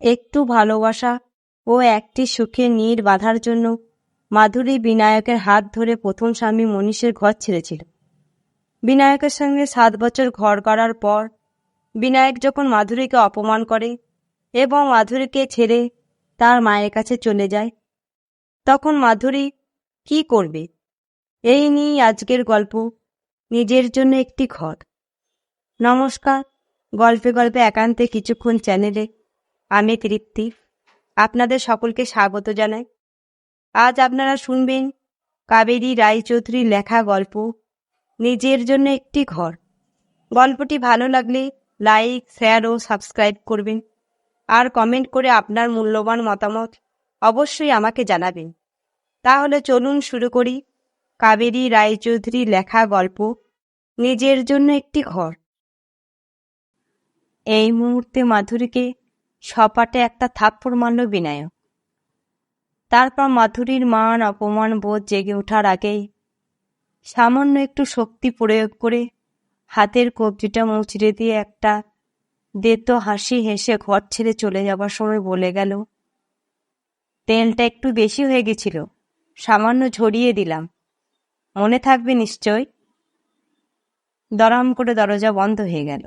একটু ভালোবাসা ও একটি সুখে নীড় বাঁধার জন্য মাধুরী বিনায়কের হাত ধরে প্রথম স্বামী মনীষের ঘর ছেড়েছিল। বিনায়কের সঙ্গে সাত বছর ঘর করার পর বিনায়ক যখন মাধুরীকে অপমান করে এবং মাধুরীকে ছেড়ে তার মায়ের কাছে চলে যায়, তখন মাধুরী কি করবে? এই নিয়েই আজকের গল্প। নিজের জন্য একটি ঘর। নমস্কার। গল্পে গল্পে একান্তে কিছুক্ষণ চ্যানেলে আমি তৃপ্তি। আপনাদের সকলকে স্বাগত জানাই। আজ আপনারা শুনবেন কাবেরী রায়চৌধুরীর লেখা গল্প, নিজের জন্য একটি ঘর। গল্পটি ভালো লাগলে লাইক, শেয়ার ও সাবস্ক্রাইব করবেন। আর কমেন্ট করে আপনার মূল্যবান মতামত অবশ্যই আমাকে জানাবেন। তাহলে চলুন শুরু করি কাবেরী রায়চৌধুরীর লেখা গল্প, নিজের জন্য একটি ঘর। এই মুহূর্তে মাধুরীকে সপাটে একটা থাপ্পড় মারল বিনায়ক। তারপর মাধুরীর মান, অপমান, বোধ জেগে ওঠার আগেই সামান্য একটু শক্তি প্রয়োগ করে হাতের কবজিটা মুচড়ে দিয়ে একটা দেতো হাসি হেসে ঘর ছেড়ে চলে যাবার সময় বলে গেল, তেলটা একটু বেশি হয়ে গেছিল, সামান্য ঝরিয়ে দিলাম। মনে থাকবে নিশ্চয়? দরাম করে দরজা বন্ধ হয়ে গেল।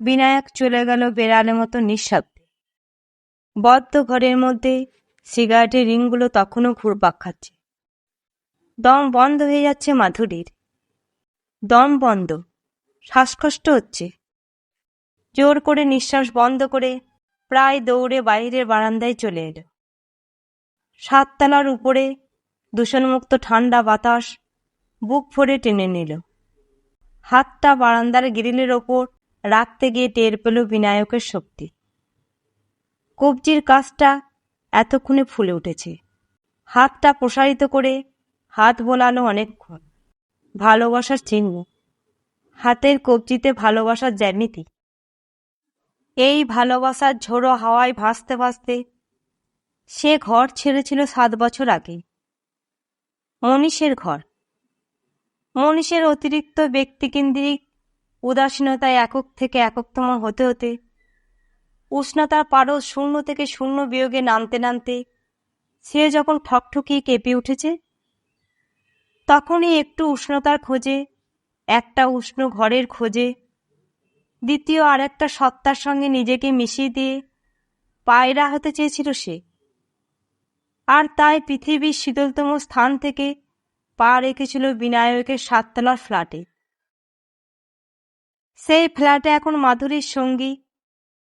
বিনায়ক চলে গেল বেড়ালের মতো নিঃশব্দে। বদ্ধ ঘরের মধ্যে সিগারেটের রিংগুলো তখনও ঘুরপাক খাচ্ছে। দম বন্ধ হয়ে যাচ্ছে মাধুরীর। দম বন্ধ। শ্বাসকষ্ট হচ্ছে। জোর করে নিঃশ্বাস বন্ধ করে প্রায় দৌড়ে বাইরের বারান্দায় চলে এলো। সাততলার উপরে দূষণমুক্ত ঠান্ডা বাতাস বুক ভরে টেনে নিল। হাতটা বারান্দার গ্রিলের ওপর রাখতে গিয়ে টের পেল বিনায়কের শক্তি। কবজির কাজটা এতক্ষণে ফুলে উঠেছে। হাতটা প্রসারিত করে হাত বোলানো অনেকক্ষণ ভালোবাসার চিহ্ন। হাতের কবজিতে ভালোবাসার জ্যামিতি। এই ভালোবাসার ঝোড়ো হাওয়ায় ভাসতে ভাসতে সে ঘর ছেড়েছিল সাত বছর আগে। মনীষের ঘর। মনীষের অতিরিক্ত ব্যক্তিকেন্দ্রিক উদাসীনতায় একক থেকে এককতম হতে হতে, উষ্ণতার পারও শূন্য থেকে শূন্য বিয়োগে নামতে নামতে, সে যখন ঠকঠকিয়ে কেঁপে উঠেছে, তখনই একটু উষ্ণতার খোঁজে, একটা উষ্ণ ঘরের খোঁজে, দ্বিতীয় আর একটা সত্তার সঙ্গে নিজেকে মিশিয়ে দিয়ে পায়রা হতে চেয়েছিল সে। আর তাই পৃথিবীর শীতলতম স্থান থেকে পা রেখেছিল বিনায়কের সাততলার ফ্ল্যাটে। সেই ফ্ল্যাটে এখন মাধুরীর সঙ্গী,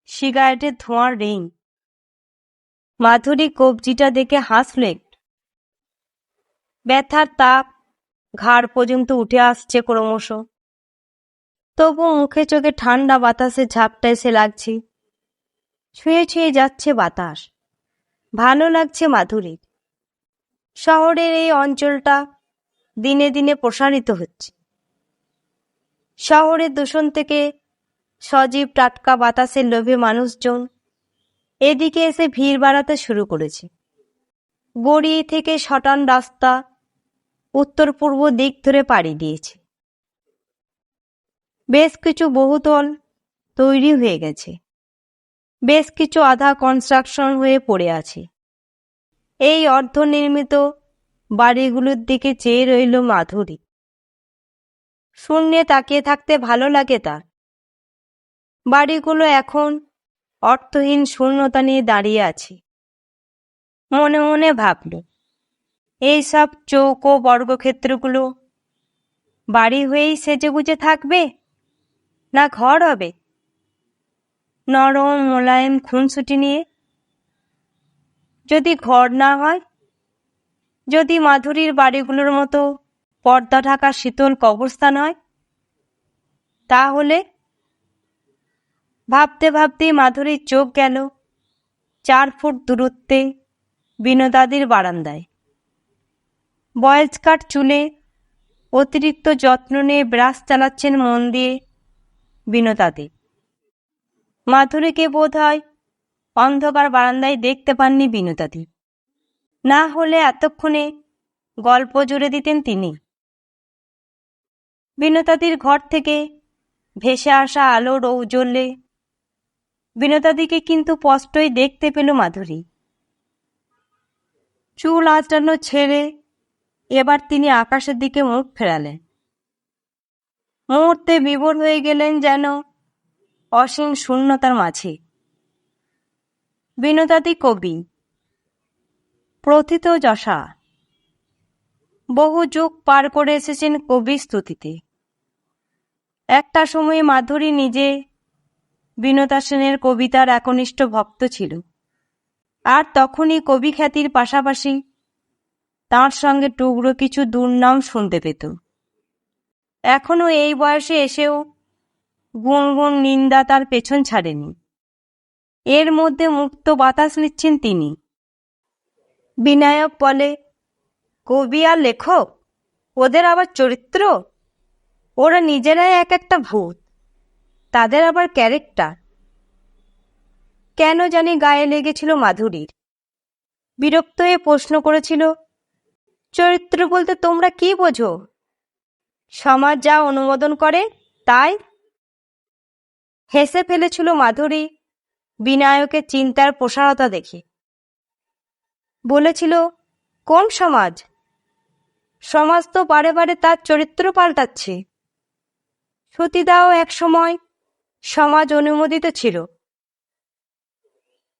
সিগারেটের ধোঁয়ার রিং। মাধুরী কবজিটা দেখে হাসল। একটু ব্যথার তাপ ঘাড় পর্যন্ত উঠে আসছে ক্রমশ। তবু মুখে চোখে ঠান্ডা বাতাসে ঝাপটা এসে লাগছে। ছুঁয়ে ছুঁয়ে যাচ্ছে বাতাস। ভালো লাগছে মাধুরীর। শহরের এই অঞ্চলটা দিনে দিনে প্রসারিত হচ্ছে। শহরের দূষণ থেকে সজীব টাটকা বাতাসের লোভে মানুষজন এদিকে এসে ভিড় বাড়াতে শুরু করেছে। গড়িয়ে থেকে শটান রাস্তা উত্তর পূর্ব দিক ধরে পাড়ি দিয়েছে। বেশ কিছু বহুতল তৈরি হয়ে গেছে। বেশ কিছু আধা কনস্ট্রাকশন হয়ে পড়ে আছে। এই অর্ধনির্মিত বাড়িগুলোর দিকে চেয়ে রইল মাধুরী। শূন্যে তাকিয়ে থাকতে ভালো লাগে তার। বাড়িগুলো এখন অর্থহীন শূন্যতা নিয়ে দাঁড়িয়ে আছে। মনে মনে ভাবল এইসব চৌকো বর্গক্ষেত্রগুলো বাড়ি হয়েই সেজে গুজে থাকবে না ঘর হবে? নরম মোলায়েম খুনসুটি নিয়ে যদি ঘর না হয়, যদি মাধুরীর বাড়িগুলোর মতো পর্দা ঢাকা শীতল কবরস্থান হয়, তাহলে ভাবতে ভাবতেই মাধুরীর চোখ গেল চার ফুট দূরত্বে বিনোদাদির বারান্দায়। বয়েজ কাট চুলে অতিরিক্ত যত্ন নিয়ে ব্রাশ চালাচ্ছেন মন দিয়ে বিনোদাদি। মাধুরীকে বোধ হয় অন্ধকার বারান্দায় দেখতে পাননি বিনোদাদি। না হলে এতক্ষণে গল্প জুড়ে দিতেন তিনি। বিনোদাদির ঘর থেকে ভেসে আসা আলোর ঔজ্জ্বল্যে বিনোদাদিকে কিন্তু স্পষ্টই দেখতে পেল মাধুরী। চুল আঁচড়ানো ছেড়ে এবার তিনি আকাশের দিকে মুখ ফেরালেন। মুহূর্তে বিভোর হয়ে গেলেন যেন অসীম শূন্যতার মাঝে। বিনোদাদি কবি, প্রথিত যশা, বহু যুগ পার করে এসেছেন কবি স্তুতিতে। একটা সময়ে মাধুরী নিজে বিনোদা সেনের কবিতার একনিষ্ঠ ভক্ত ছিল। আর তখনই কবি খ্যাতির পাশাপাশি তাঁর সঙ্গে টুকরো কিছু দুর্নাম শুনতে পেত। এখনও এই বয়সে এসেও গুনগুন নিন্দা তার পেছন ছাড়েনি। এর মধ্যে মুক্ত বাতাস নিচ্ছেন তিনি। বিনায়ক বলে, কবি আর লেখক? ওদের আবার চরিত্র? ওরা নিজেরাই এক একটা ভূত। তাদের আবার ক্যারেক্টার। কেন জানি গায়ে লেগেছিল মাধুরীর। বিরক্ত হয়ে প্রশ্ন করেছিল, চরিত্র বলতে তোমরা কি বোঝো? সমাজ যা অনুমোদন করে, তাই? হেসে ফেলেছিল মাধুরী, বিনায়কের চিন্তার প্রসারতা দেখে। বলেছিল, কোন সমাজ? সমাজ তো বারে বারে তার চরিত্র পাল্টাচ্ছে। সতীদাও এক সময়। সমাজ অনুমোদিত ছিল।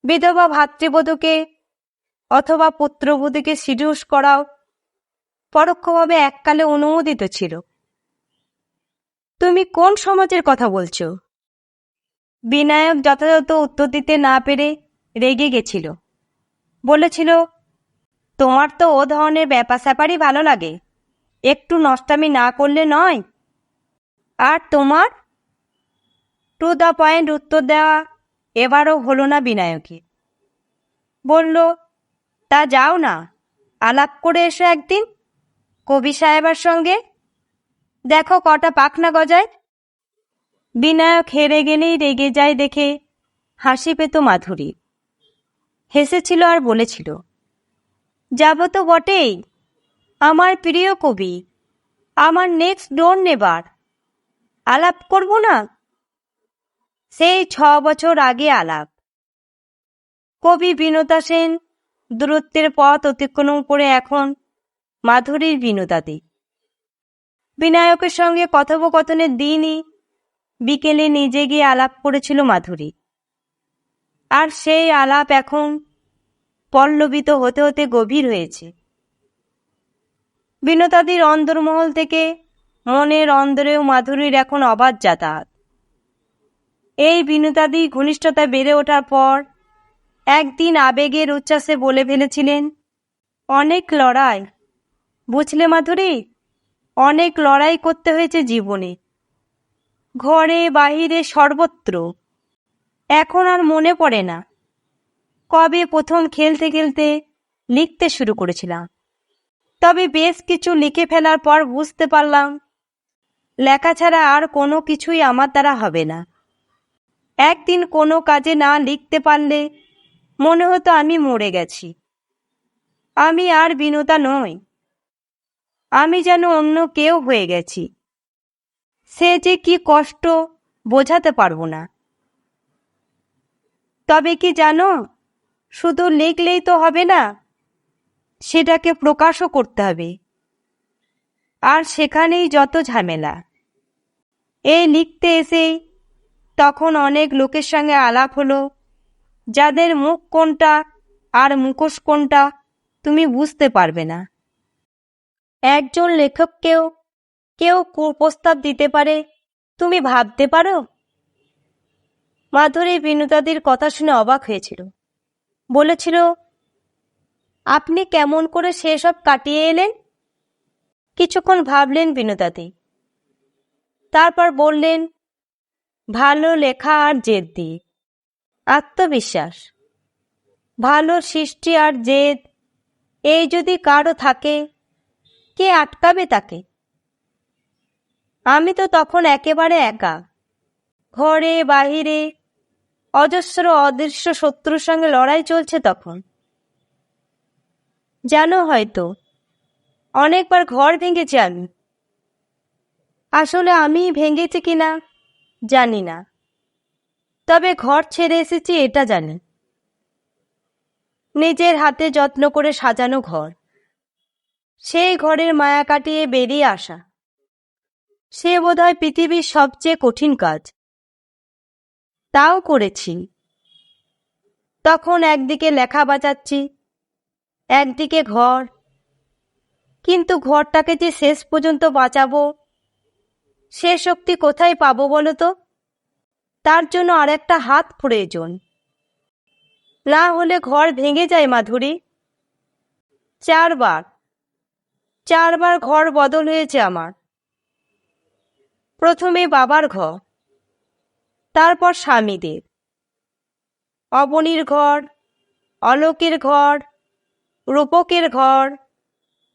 বিধবা ভাতৃবধূকে অথবা পুত্রবধূকে সিডিউস করাও পরোক্ষভাবে এককালে অনুমোদিত ছিল। তুমি কোন সমাজের কথা বলছ? বিনায়ক যথাযথ উত্তর দিতে না পেরে রেগে গেছিল। বলেছিল, তোমার তো ও ধরনের ব্যাপার স্যাপারই ভালো লাগে। একটু নষ্টামি না করলে নয়? আর তোমার? টু দ্য পয়েন্ট উত্তর দেওয়া, এবারও হলো না বিনায়কে। বলল, তা যাও না, আলাপ করে এসো একদিন, কবি সাহেবার সঙ্গে। দেখো কটা পাখনা গজায়। বিনায়ক হেরে গেলেই রেগে যায় দেখে হাসি পেত মাধুরী। হেসেছিল আর বলেছিল, যাব তো বটেই, আমার প্রিয় কবি, আমার নেক্সট ডোর নেবার। আলাপ করব না? সেই ছ বছর আগে আলাপ। কবি বিনোদা সেন দূরত্বের পথ অতিক্রম করে এখন মাধুরীর বিনোদাদি। বিনায়কের সঙ্গে কথোপকথনের দিনই বিকেলে নিজে গিয়ে আলাপ করেছিল মাধুরী। আর সেই আলাপ এখন পল্লবিত হতে হতে গভীর হয়েছে। বিনোদাদির অন্দরমহল থেকে মনের অন্দরেও মাধুরীর এখন অবাধ যাতায়াত। এই বিনোদাদি ঘনিষ্ঠতা বেড়ে ওঠার পর একদিন আবেগের উচ্ছ্বাসে বলে ফেলেছিলেন, অনেক লড়াই। বুঝলে মাধুরী, অনেক লড়াই করতে হয়েছে জীবনে। ঘরে বাহিরে সর্বত্র। এখন আর মনে পড়ে না। কবে প্রথম খেলতে খেলতে লিখতে শুরু করেছিলাম। তবে বেশ কিছু লিখে ফেলার পর বুঝতে পারলাম লেখা ছাড়া আর কোনো কিছুই আমার দ্বারা হবে না। একদিন কোনো কাজে না লিখতে পারলে মনে হতো আমি মরে গেছি। আমি আর বিনোদা নই। আমি যেন অন্য কেউ হয়ে গেছি। সে যে কি কষ্ট বোঝাতে পারব না। তবে কি জানো, শুধু লিখলেই তো হবে না, সেটাকে প্রকাশও করতে হবে। আর সেখানেই যত ঝামেলা। এই লিখতে এসেই তখন অনেক লোকের সঙ্গে আলাপ হলো। যাদের মুখ কোনটা আর মুখোশ কোনটা তুমি বুঝতে পারবে না। একজন লেখককেও কেউ প্রস্তাব দিতে পারে, তুমি ভাবতে পারো? মাধুরী বিনোদাদির কথা শুনে অবাক হয়েছিল। বলেছিল, আপনি কেমন করে সেসব কাটিয়ে এলেন? কিছুক্ষণ ভাবলেন বিনোদাদি। তারপর বললেন, ভালো লেখা আর জেদ দিয়ে আত্মবিশ্বাস। ভালো সৃষ্টি আর জেদ, এই যদি কারও থাকে, কে আটকাবে তাকে? আমি তো তখন একেবারে একা, ঘরে, বাহিরে, অজস্র অদৃশ্য শত্রুর সঙ্গে লড়াই চলছে তখন। জানো হয়তো, অনেকবার ঘর ভেঙেছি আমি আসলে আমি ভেঙেছি কিনা জানি না। তবে ঘর ছেড়ে এসেছি এটা জানি। নিজের হাতে যত্ন করে সাজানো ঘর। সেই ঘরের মায়া কাটিয়ে বেরিয়ে আসা। সে বোধহয় পৃথিবীর সবচেয়ে কঠিন কাজ। তাও করেছি। তখন একদিকে লেখা বাজাচ্ছি, একদিকে ঘর। কিন্তু ঘরটাকে যে শেষ পর্যন্ত বাঁচাবো সে শক্তি কোথায় পাবো বলো তো তার জন্য আর একটা হাত প্রয়োজন। না হলে ঘর ভেঙে যায় মাধুরী। চারবার। চারবার ঘর বদল হয়েছে আমার। প্রথমে বাবার ঘর, তারপর স্বামীদের। অবনীর ঘর, অলোকের ঘর, রূপকের ঘর,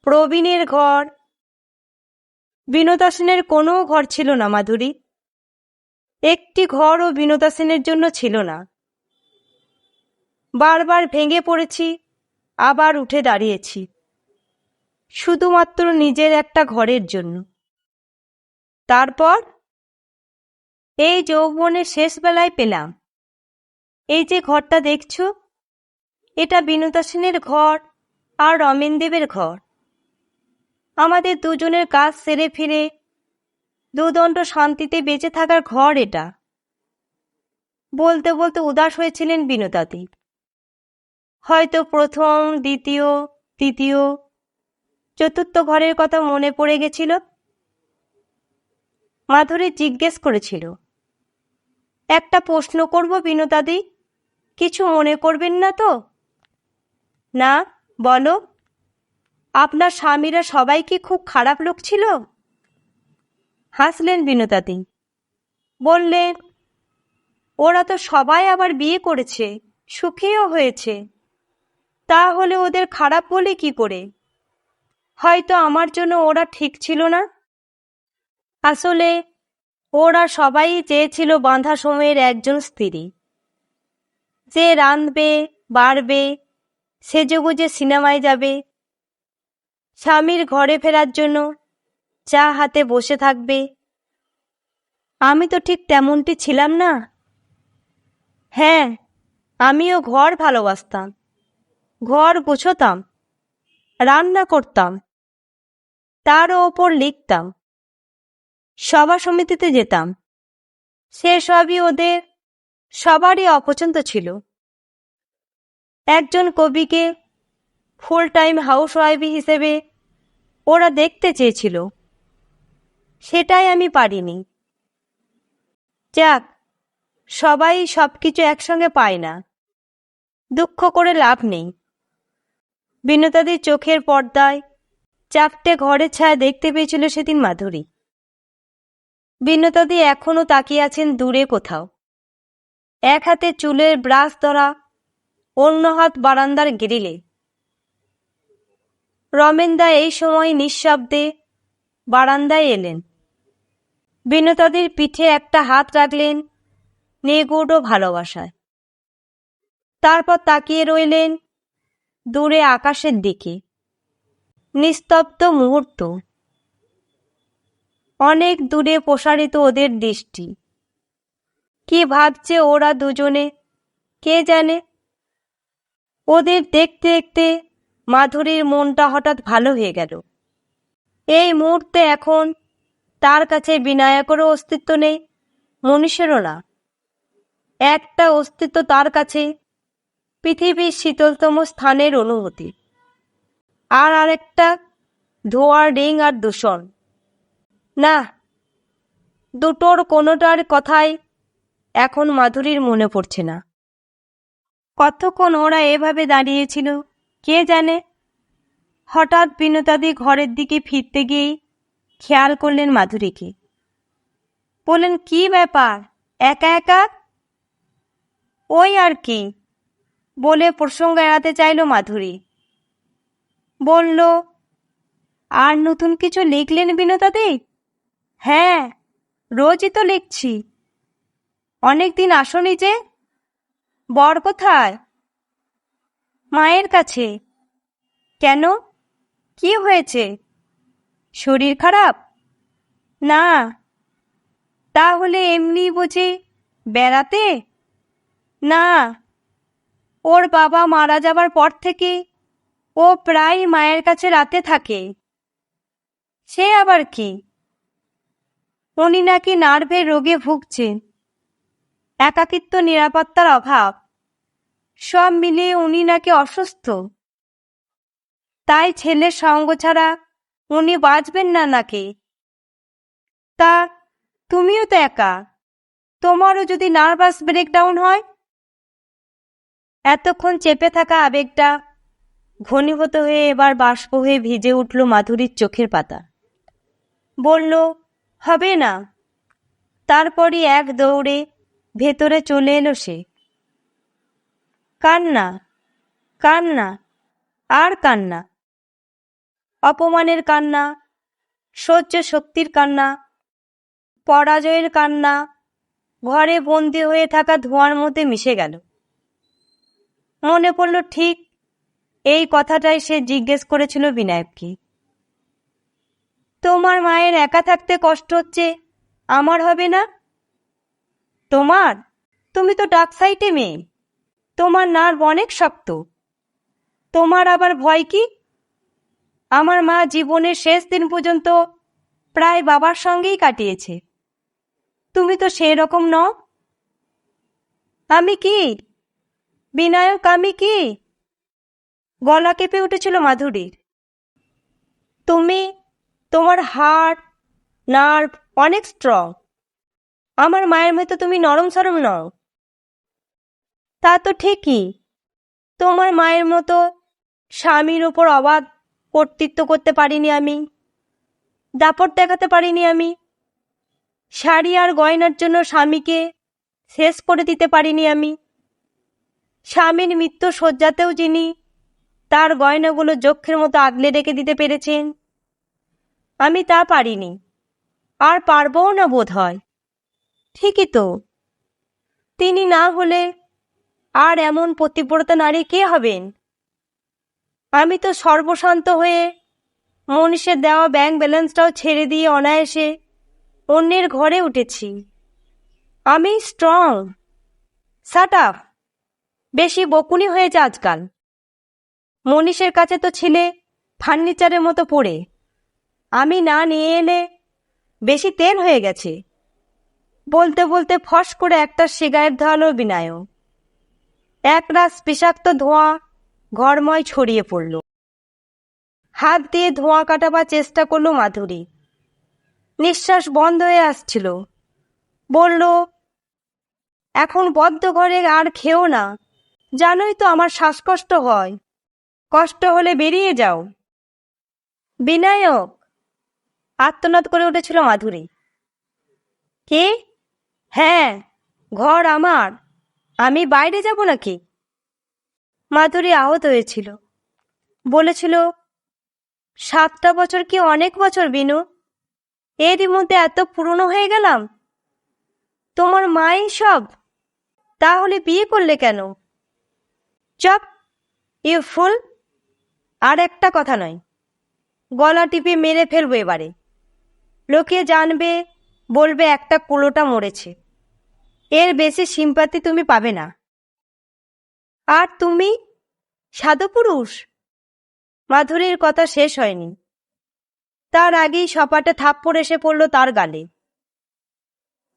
প্রবীণের ঘর বিনোদা সেনের কোনো ঘর ছিল না, মাধুরী। একটি ঘরও বিনোদা সেনের জন্য ছিল না। বারবার ভেঙে পড়েছি, আবার উঠে দাঁড়িয়েছি। শুধুমাত্র নিজের একটা ঘরের জন্য। তারপর এই যৌবনের শেষ বেলায় পেলাম। এই যে ঘরটা দেখছ, এটা বিনোদা সেনের ঘর আর রমেন দেবের ঘর। আমাদের দুজনের কাজ সেরে ফিরে। দুদণ্ড শান্তিতে বেঁচে থাকার ঘর এটা। বলতে বলতে উদাস হয়েছিলেন বিনোদাদি। হয়তো প্রথম, দ্বিতীয়, তৃতীয়, চতুর্থ ঘরের কথা মনে পড়ে গেছিল। মাধুরী জিজ্ঞেস করেছিল, একটা প্রশ্ন করব বিনোদাদি, কিছু মনে করবেন না তো? না, বলো। আপনার স্বামীরা সবাই কি খুব খারাপ লোক ছিল? হাসলেন বিনোদাদি। বললেন, ওরা তো সবাই আবার বিয়ে করেছে, সুখীও হয়েছে। তাহলে ওদের খারাপ বলে কি করে? হয়তো আমার জন্য ওরা ঠিক ছিল না? আসলে ওরা সবাই চেয়েছিল বাঁধা সময়ের একজন স্ত্রী। যে রাঁধবে, বাড়বে, সেজেগুজে সিনেমায় যাবে স্বামীর ঘরে ফেরার জন্য চা হাতে বসে থাকবে। আমি তো ঠিক তেমনটি ছিলাম না। হ্যাঁ আমিও ঘর ভালোবাসতাম, ঘর গুছোতাম, রান্না করতাম তারও ওপর লিখতাম, সভা সমিতিতে যেতাম। সে সবই ওদের সবারই অপছন্দ ছিল। একজন কবিকে ফুল টাইম হাউসওয়াইফ হিসেবে ওরা দেখতে চেয়েছিল। সেটাই আমি পারিনি। যাক, সবাই সব কিছু একসঙ্গে পায় না। দুঃখ করে লাভ নেই। বিনোদাদির চোখের পর্দায় চারটে ঘরের ছায়া দেখতে পেয়েছিল সেদিন মাধুরী। বিনোদাদি এখনও তাকিয়ে আছেন দূরে কোথাও। এক হাতে চুলের ব্রাশ ধরা, অন্য হাত বারান্দার গিরিলে। রমেনদা এই সময় নিঃশব্দে বারান্দায় এলেন। বিনোদাদির পিঠে একটা হাত রাখলেন নিগুড় ভালোবাসায়। তারপর তাকিয়ে রইলেন দূরে আকাশের দিকে। নিস্তব্ধ মুহূর্ত। অনেক দূরে প্রসারিত ওদের দৃষ্টি। কি ভাবছে ওরা দুজনে? কে জানে? ওদের দেখতে দেখতে মাধুরীর মনটা হঠাৎ ভালো হয়ে গেল। এই মুহূর্তে এখন তার কাছে বিনায়কেরও অস্তিত্ব নেই, মনীষেরও না। একটা অস্তিত্ব তার কাছে পৃথিবীর শীতলতম স্থানের অনুভূতি। আর আরেকটা, ধোয়ার রিং আর দূষণ। না, দুটোর কোনোটার কথাই এখন মাধুরীর মনে পড়ছে না। কতক্ষণ ওরা এভাবে দাঁড়িয়েছিল কে জানে? হঠাৎ বিনোদাদি ঘরের দিকে ফিরতে গিয়েই খেয়াল করলেন মাধুরীকে। বললেন, কি ব্যাপার? একা একা? ওই আর কি, বলে প্রসঙ্গ এড়াতে চাইল মাধুরী। বলল, আর নতুন কিছু লিখলেন বিনোদাদি? হ্যাঁ রোজই তো লিখছি। অনেকদিন আসনি যে? বর কোথায়? মায়ের কাছে। কেন? কি হয়েছে? শরীর খারাপ? না। তাহলে এমনি বুঝি বেড়াতে? না। ওর বাবা মারা যাবার পর থেকে ও প্রায় মায়ের কাছে রাতে থাকে। সে আবার কি? উনি নাকি নার্ভের রোগে ভুগছেন। একাকিত্ব, নিরাপত্তার অভাব। সব মিলিয়ে উনি নাকি অসুস্থ। তাই ছেলের সঙ্গ ছাড়া উনি বাঁচবেন না নাকি? তা তুমিও তো একা, তোমারও যদি নার্ভাস ব্রেকডাউন হয়? এতক্ষণ চেপে থাকা আবেগটা ঘনীভূত হয়ে এবার বাষ্প হয়ে ভিজে উঠল মাধুরীর চোখের পাতা। বলল, হবে না। তারপরই এক দৌড়ে ভেতরে চলে এলো সে। কান্না কান্না, আর কান্না। অপমানের কান্না, সহ্য শক্তির কান্না, পরাজয়ের কান্না, ঘরে বন্দি হয়ে থাকা ধোঁয়ার মধ্যে মিশে গেল। মনে পড়ল, ঠিক এই কথাটাই সে জিজ্ঞেস করেছিল বিনায়ককে। তোমার মায়ের একা থাকতে কষ্ট হচ্ছে, আমার হবে না? তোমার? তুমি তো ডাক সাইটে মেয়ে। তোমার নার্ভ অনেক শক্ত। তোমার আবার ভয় কি? আমার মা জীবনের শেষ দিন পর্যন্ত প্রায় বাবার সঙ্গেই কাটিয়েছে। তুমি তো সেই রকম নও। আমি কি? বিনায়ক, আমি কি? গলা কেঁপে উঠেছিল মাধুরীর। তুমি, তোমার হাড়, নার্ভ অনেক স্ট্রং আমার মায়ের মতো তুমি নরম সরম নও। তা তো ঠিকই। তোমার মায়ের মতো স্বামীর ওপর অবাধ কর্তৃত্ব করতে পারিনি আমি, দাপট দেখাতে পারিনি আমি, শাড়ি আর গয়নার জন্য স্বামীকে শেষ করে দিতে পারিনি আমি। স্বামীর মৃত্যু শয্যাতেও যিনি তার গয়নাগুলো যক্ষের মতো আগলে রেখে দিতে পেরেছেন, আমি তা পারিনি। আর পারবও না বোধ হয় ঠিকই তো। তিনি না হলে আর এমন পতিব্রতা নারী কে হবেন? আমি তো সর্বশান্ত হয়ে মনীষের দেওয়া ব্যাংক ব্যালেন্সটাও ছেড়ে দিয়ে অনায়াসে অন্যের ঘরে উঠেছি। আমি স্ট্রং শাট আপ বেশি বকুনি হয়েছে আজকাল। মনীষের কাছে তো ছিলে ফার্নিচারের মতো পড়ে। আমি না নিয়ে এলে বেশি তেল হয়ে গেছে। বলতে বলতে ফস করে একটা সিগারেট ধরালো বিনায়ক। একরাশ বিষাক্ত ধোঁয়া ঘরময় ছড়িয়ে পড়ল। হাত দিয়ে ধোঁয়া কাটাবার চেষ্টা করল মাধুরী। নিঃশ্বাস বন্ধ হয়ে আসছিল। বলল, এখন বদ্ধ ঘরে আর খেও না। জানোই তো আমার শ্বাসকষ্ট হয়। কষ্ট হলে বেরিয়ে যাও। বিনায়ক! আত্মনাদ করে উঠেছিল মাধুরী। কে? হ্যাঁ ঘর আমার। আমি বাইরে যাব নাকি? মাধুরী আহত হয়েছিল। বলেছিল, সাতটা বছর কি অনেক বছর, বিনু? এরই মধ্যে এত পুরনো হয়ে গেলাম? তোমার মাই সব। তাহলে বিয়ে করলে কেন? চপ, ইউ ফুল। আর একটা কথা নয়, গলা টিপে মেরে ফেলব এবারে। লোকে জানবে, বলবে একটা কুলোটা মরেছে। এর বেশি সিম্পাতি তুমি পাবে না। আর তুমি সাধুপুরুষ। মাধুরীর কথা শেষ হয়নি। তার আগেই সপাটে থাপ্পড় এসে পড়ল তার গালে।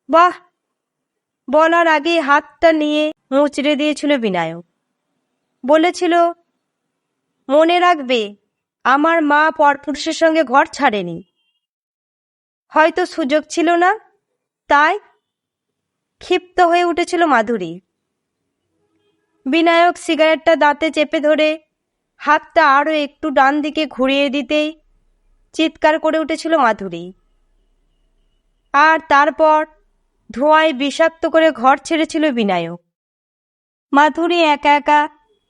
বাহ! বলার আগেই হাতটা নিয়ে মুচড়ে দিয়েছিল বিনায়ক। বলেছিল, মনে রাখবে, আমার মা পরপুরুষের সঙ্গে ঘর ছাড়েনি। হয়তো সুযোগ ছিল না, তাই ক্ষিপ্ত হয়ে উঠেছিল মাধুরী। বিনায়ক সিগারেটটা দাঁতে চেপে ধরে হাতটা আরও একটু ডান দিকে ঘুরিয়ে দিতেই চিৎকার করে উঠেছিল মাধুরী। আর তারপর ধোঁয়ায় বিষাক্ত করে ঘর ছেড়েছিল বিনায়ক। মাধুরী একা একা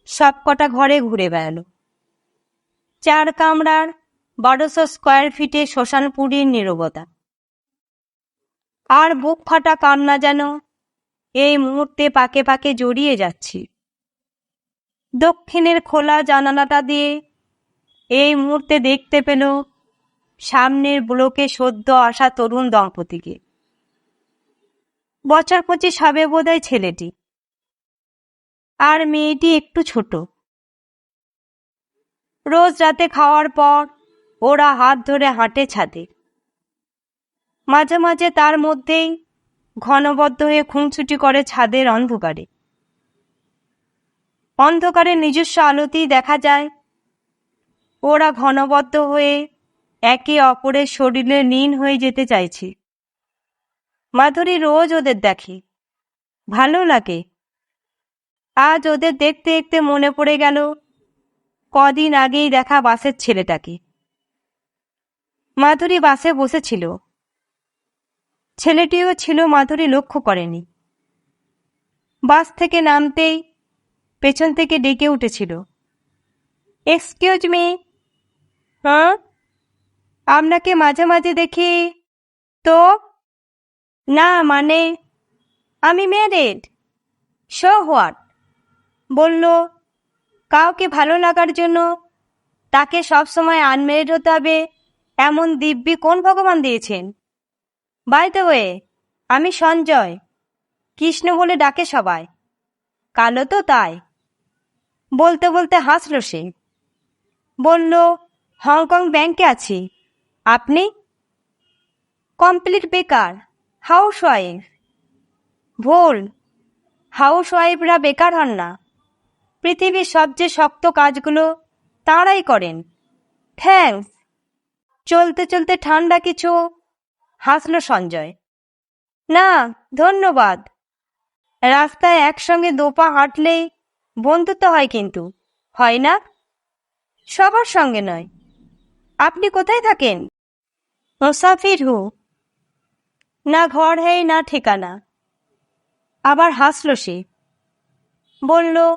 সবকটা ঘরে ঘুরে বেড়ালো। চার কামরার বারোশো স্কোয়ার ফিটে শ্মশানপুরীর নীরবতা। আর বুক ফাটা কান্না যেন এই মুহূর্তে পাকে পাকে জড়িয়ে যাচ্ছি। দক্ষিণের খোলা জানালাটা দিয়ে এই মুহূর্তে দেখতে পেল সামনের ব্লকে সদ্য আসা তরুণ দম্পতিকে। বছর পঁচিশ হবে বোধহয় ছেলেটি। আর মেয়েটি একটু ছোট। রোজ রাতে খাওয়ার পর ওরা হাত ধরে হাঁটে ছাদে। মাঝে মাঝে তার মধ্যেই ঘনবদ্ধ হয়ে খুনছুটি করে ছাদের অন্ধকারে। অন্ধকারে নিজস্ব আলোতেই দেখা যায়, ওরা ঘনবদ্ধ হয়ে একে অপরের শরীরে লীন হয়ে যেতে চাইছে। মাধুরী রোজ ওদের দেখে। ভালো লাগে। আজ ওদের দেখতে দেখতে মনে পড়ে গেল, কদিন আগেই দেখা বাসের ছেলেটাকে। মাধুরী বাসে বসেছিল। ছেলেটিও ছিল মাধুরী লক্ষ্য করেনি। বাস থেকে নামতেই পেছন থেকে ডেকে উঠেছিল। Excuse me. হ্যাঁ? আপনাকে মাঝে মাঝে দেখি তো? না মানে? আমি ম্যারেড। শো হোয়াট বলল, কাউকে ভালো লাগার জন্য তাকে সবসময় আনমেরিড হতে হবে, এমন দিব্যি কোন ভগবান দিয়েছেন? বাই দ্য ওয়ে আমি সঞ্জয়। কৃষ্ণ বলে ডাকে সবাই। কালো তো তাই। বলতে বলতে হাসল সে। বলল, হংকং ব্যাংকে আছি। আপনি? কমপ্লিট বেকার। হাউস ওয়াইফ ভুল। হাউস ওয়াইফরা বেকার হন না। পৃথিবীর সবচেয়ে শক্ত কাজগুলো তাঁরাই করেন। থ্যাঙ্কস। চলতে চলতে ঠান্ডা কিছু হাসল সঞ্জয়। না, ধন্যবাদ। রাস্তায় একসঙ্গে দোপা হাঁটলেই বন্ধুত্ব হয় কিন্তু, হয় না? সবার সঙ্গে নয়। আপনি কোথায় থাকেন? মুসাফির হু। না ঘর হেই, না ঠিকানা। আবার হাসল সে। বলল,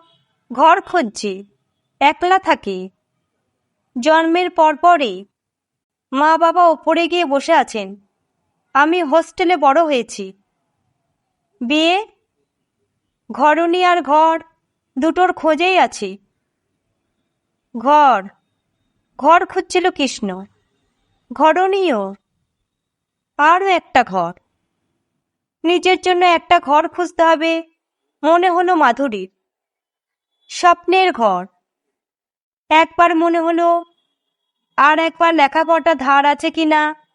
ঘর খুঁজছি, একলা থাকি। জন্মের পরপরই মা বাবা ওপরে গিয়ে বসে আছেন। আমি হোস্টেলে বড় হয়েছি। বিয়ে ঘরণী আর ঘর, দুটোর খোঁজেই আছি। ঘর ঘর খুঁজছিল কৃষ্ণ। ঘরণীও আরও একটা ঘর। নিজের জন্য একটা ঘর খুঁজতে হবে, মনে হলো মাধুরীর। স্বপ্নের ঘর। একবার মনে হলো, আর একবার লেখাপড়া ধার আছে কি না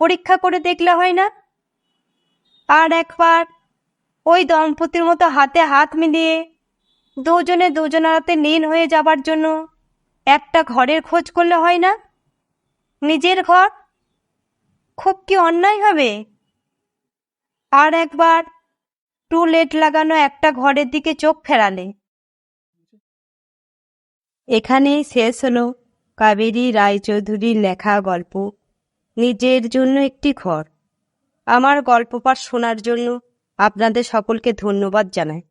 পরীক্ষা করে দেখলে হয় না? আর একবার ওই দম্পতির মতো হাতে হাত মিলিয়ে দুজনে দুজনের হাতে লীন হয়ে যাবার জন্য একটা ঘরের খোঁজ করলে হয় না? নিজের ঘর? খুব কি অন্যায় হবে? আর একবার টু লেট লাগানো একটা ঘরের দিকে চোখ ফেরালে। এখানেই শেষ হলো কাবেরী রায়চৌধুরীর লেখা গল্প। নিজের জন্য একটি ঘর। আমার গল্প পাঠ শোনার জন্য আপনাদের সকলকে ধন্যবাদ জানাই।